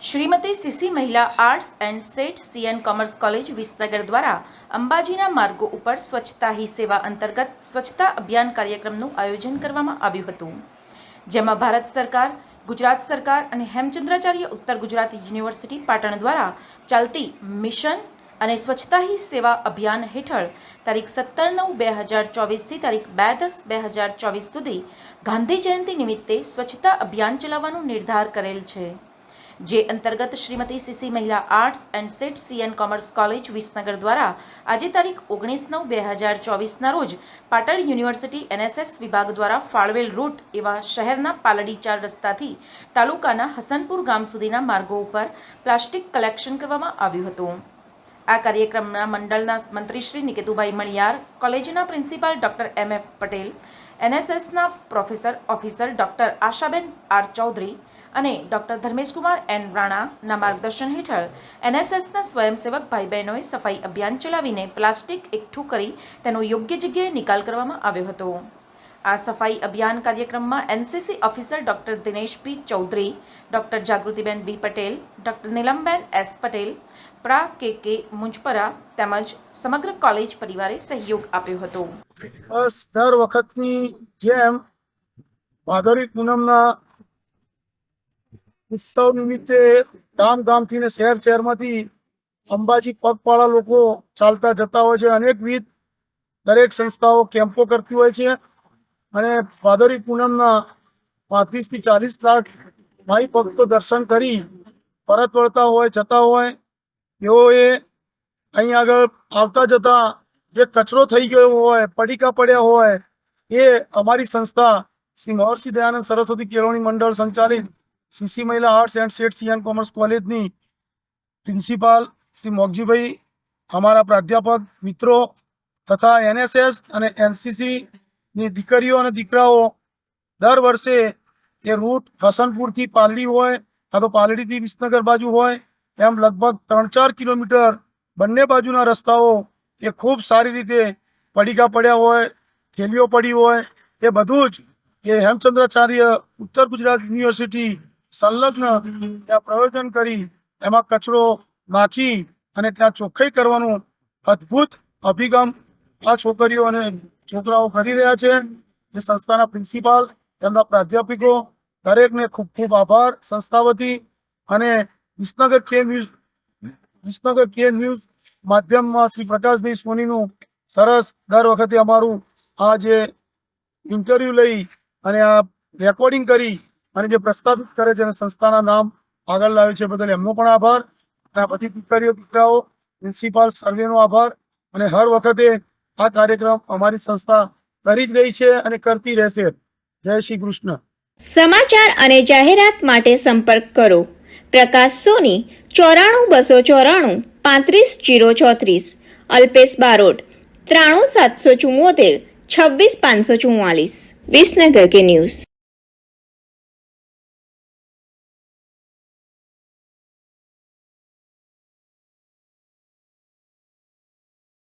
Shrimati CC Mahila arts and Shet CN commerce college Visnagar દ્વારા અંબાજીના માર્ગો ઉપર સ્વચ્છતા હી સેવા અંતર્ગત સ્વચ્છતા અભિયાન કાર્યક્રમનું આયોજન કરવામાં આવ્યું હતું. જેમાં ભારત સરકાર, ગુજરાત સરકાર અને હેમચંદ્રાચાર્ય ઉત્તર ગુજરાત યુનિવર્સિટી પાટણ દ્વારા ચાલતી મિશન અને સ્વચ્છતા હી સેવા અભિયાન હેઠળ તારીખ સત્તર નવ બે હજાર ચોવીસથી તારીખ બે દસ બે હજાર ચોવીસ સુધી ગાંધી જયંતિ નિમિત્તે સ્વચ્છતા અભિયાન ચલાવવાનો નિર્ધાર કરેલ છે. જે અંતર્ગત Shrimati CC Mahila arts and Shet CN commerce college Visnagar દ્વારા આજે તારીખ ઓગણીસ નવ બે હજાર ચોવીસના રોજ પાટણ યુનિવર્સિટી એનએસએસ વિભાગ દ્વારા ફાળવેલ રૂટ એવા શહેરના પાલડી ચાર રસ્તાથી તાલુકાના હસનપુર ગામ સુધીના માર્ગો ઉપર પ્લાસ્ટિક કલેક્શન કરવામાં આવ્યું હતું. આ કાર્યક્રમના મંડળના મંત્રી શ્રી નિકેતુભાઈ મણિયાર, કોલેજના principal doctor M F Patel, એનએસએસના professor officer doctor Ashaben R Chaudhary અને ડોક્ટર ધર્મેશકુમાર એન રાણાના માર્ગદર્શન હેઠળ એનએસએસના સ્વયંસેવક ભાઈ બહેનોએ સફાઈ અભિયાન ચલાવીને પ્લાસ્ટિક એકઠું કરી તેનો યોગ્ય જગ્યાએ નિકાલ કરવામાં આવ્યો હતો. આ સફાઈ અભિયાન કાર્યક્રમમાં NCC officer doctor Dinesh P. Chaudhary, doctor Jagrutiben B. Patel, doctor Neelamben S. Patel, પ્રા. કે. કે. મુંજપરા તેમજ સમગ્ર કોલેજ પરિવારે સહયોગ આપ્યો હતો. દર વખતની જેમ ભાદરવી પૂનમના ઉત્સવ નિમિત્તે ગામ ગામથી ને શહેર શહેરમાંથી અંબાજી પગપાળા લોકો ચાલતા જતા હોય છે. અનેકવિધ દરેક સંસ્થાઓ કેમ્પો કરતી હોય છે અને ભાદરી પૂનમના પાંત્રીસથી ચાલીસ લાખ માઈ ભક્તો દર્શન કરી પરત વળતા હોય, જતા હોય. તેઓએ અહીં આગળ આવતા જતા જે કચરો થઈ ગયો હોય, પડીકા પડ્યા હોય, એ અમારી સંસ્થા શ્રી મહર્ષિ દયાનંદ સરસ્વતી કેળવણી મંડળ સંચાલિત CC Mahila arts and Shet CN commerce કોલેજની પ્રિન્સિપાલ શ્રી મોગજીભાઈ, અમારા પ્રાધ્યાપક, મિત્રો તથા એનએસએસ અને એનસીસીની દીકરીઓ અને દીકરાઓ દર વર્ષે એ રૂટ હસનપુરથી પાલડી હોય કાં તો પાલડીથી વિસનગર બાજુ હોય, એમ લગભગ ત્રણ ચાર કિલોમીટર બંને બાજુના રસ્તાઓ એ ખૂબ સારી રીતે પડીકા પડ્યા હોય, થેલીઓ પડી હોય, એ બધું જ એ હેમચંદ્રાચાર્ય ઉત્તર ગુજરાત યુનિવર્સિટી સંલગ્ન ત્યાં પ્રયોજન કરી એમાં કચરો નાખી અને ત્યાં ચોખ્ખાઈ કરવાનું અદ્ભુત અભિગમ આ છોકરીઓ અને છોકરાઓ કરી રહ્યા છે. એ સંસ્થાના પ્રિન્સિપાલ, તેમના પ્રાધ્યાપકો, દરેકને ખૂબ ખૂબ આભાર, સંસ્થા વતી અને વિસનગર કે ન્યૂઝ, વિસનગર કે ન્યૂઝ માધ્યમમાં શ્રી પ્રકાશભાઈ સોનીનું સરસ દર વખતે અમારું આ જે ઇન્ટરવ્યૂ લઈ અને આ રેકોર્ડિંગ કરી અને જે પ્રસ્તાવિત કરે છે અને સંસ્થાના નામ આગળ લાવે છે બદલ એમનો પણ આભાર. અને આ બધી દીકરીઓ, દીકરાઓ, પ્રિન્સિપાલ સર્વેનો આભાર. અને હર વખતે આ કાર્યક્રમ અમારી સંસ્થા કરી જ રહી છે અને કરતી રહેશે. જય શ્રી કૃષ્ણ. સમાચાર અને જાહેરાત માટે સંપર્ક કરો. પ્રકાશ સોની, ચોરાણું બસો ચોરાણું, પાંત્રીસ જીરો ચોત્રીસ. અલ્પેશ બારોટ, ત્રાણું સાતસો ચુમ્મોતેર છવ્વીસ પાંચસો ચુમ્માલીસ વિસનગર કે ન્યૂઝ.